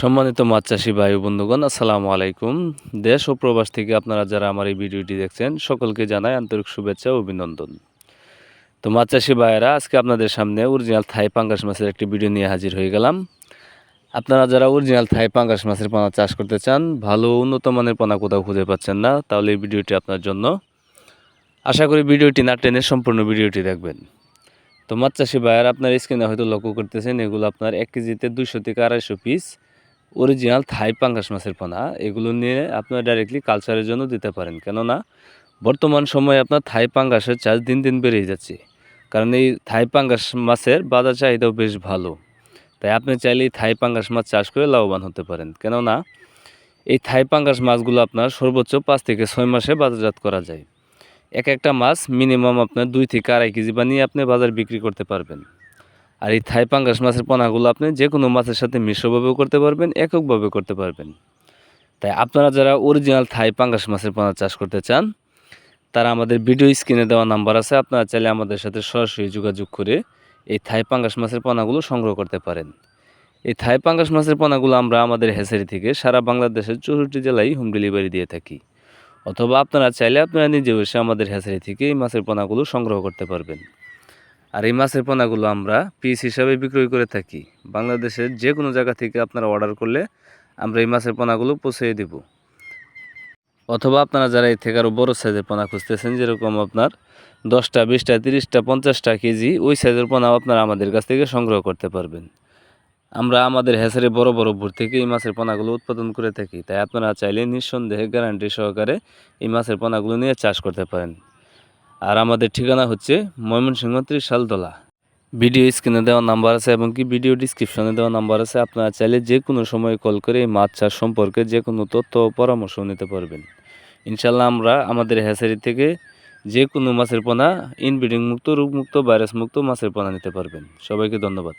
সম্মানিত মাছ চাষি ভাই বন্ধুগণ, আসসালামু আলাইকুম। দেশ ও প্রবাস থেকে আপনারা যারা আমার এই ভিডিওটি দেখছেন, সকলকে জানাই আন্তরিক শুভেচ্ছা ও অভিনন্দন। তো মাছ চাষি ভাইয়েরা, আজকে আপনাদের সামনে অরিজিনাল থাই পাঙ্গাস মাছের একটি ভিডিও নিয়ে হাজির হয়ে গেলাম। আপনারা যারা অরিজিনাল থাই পাঙ্গাস মাছের পোনা চাষ করতে চান, ভালো উন্নত মানের পোনা কোথাও খুঁজে পাচ্ছেন না, তাহলে এই ভিডিওটি আপনার জন্য। আশা করি ভিডিওটি না টেনে সম্পূর্ণ ভিডিওটি দেখবেন। তো মাছ চাষি ভাইয়ার, আপনার স্ক্রিনে হয়তো লক্ষ্য করতেছেন, এগুলো আপনার এক কেজিতে দুইশো থেকে আড়াইশো পিস অরিজিনাল থাই পাঙ্গাস মাছের পোনা, এগুলো নিয়ে আপনার ডাইরেক্টলি কালচারের জন্য দিতে পারেন। কেননা, বর্তমান সময়ে আপনার থাই পাঙ্গাসের চাষ দিন দিন বেড়েই যাচ্ছে। কারণ এই থাই পাঙ্গাস মাছের বাজার চাহিদাও বেশ ভালো। তাই আপনি চাইলে এই থাই পাঙ্গাস মাছ চাষ করে লাভবান হতে পারেন। কেননা, এই থাই পাঙ্গাস মাছগুলো আপনার সর্বোচ্চ পাঁচ থেকে ছয় মাসে বাজারজাত করা যায়। এক একটা মাছ মিনিমাম আপনার দুই থেকে আড়াই কেজি বানিয়ে আপনি বাজার বিক্রি করতে পারবেন। আর এই থাই পাঙ্গাস মাছের পোনাগুলো আপনি যে কোনো মাছের সাথে মিশ্রভাবেও করতে পারবেন এককভাবে করতে পারবেন। তাই আপনারা যারা অরিজিনাল থাই পাঙ্গাস মাছের পোনা চাষ করতে চান, তারা আমাদের ভিডিও স্ক্রিনে দেওয়া নাম্বার আছে, আপনারা চাইলে আমাদের সাথে সরাসরি যোগাযোগ করে এই থাই পাঙ্গাস মাছের পোনাগুলো সংগ্রহ করতে পারেন। এই থাই পাঙ্গাস মাছের পোনাগুলো আমরা আমাদের হেসারি থেকে সারা বাংলাদেশের চৌষট্টি জেলায় হোম ডেলিভারি দিয়ে থাকি। অথবা আপনারা চাইলে আপনারা নিজে বসে আমাদের হেসারি থেকে এই মাছের পোনাগুলো সংগ্রহ করতে পারবেন। আর এই মাছের পোনাগুলো আমরা পিস হিসাবে বিক্রয় করে থাকি। বাংলাদেশের যে কোনো জায়গা থেকে আপনারা অর্ডার করলে আমরা এই মাছের পোনাগুলো পৌঁছে দেব। অথবা আপনারা যারা এই থেকে আরও বড়ো সাইজের পোনা খুঁজতেছেন, যেরকম আপনার দশটা, বিশটা, তিরিশটা, পঞ্চাশটা কেজি, ওই সাইজের পোনাও আপনারা আমাদের কাছ থেকে সংগ্রহ করতে পারবেন। আমরা আমাদের হেসারে বড় বড় ভোর থেকে এই মাছের পোনাগুলো উৎপাদন করে থাকি। তাই আপনারা চাইলে নিঃসন্দেহে গ্যারান্টি সহকারে এই মাছের পোনাগুলো নিয়ে চাষ করতে পারেন। আর আমাদের ঠিকানা হচ্ছে ময়মনসিংহ ত্রিশালতলা। ভিডিও স্ক্রিনে দেওয়া নাম্বার আছে এবং কি ভিডিও ডিসক্রিপশনে দেওয়া নাম্বার আছে, আপনারা চাইলে যে কোনো সময় কল করে এই মাছ চাষ সম্পর্কে যে কোনো তথ্য পরামর্শ নিতে পারবেন। ইনশাল্লাহ আমরা আমাদের হ্যাচারি থেকে যে কোনো মাছের পোনা ইনব্রিডিং মুক্ত রোগমুক্ত ভাইরাস মুক্ত মাছের পোনা নিতে পারবেন। সবাইকে ধন্যবাদ।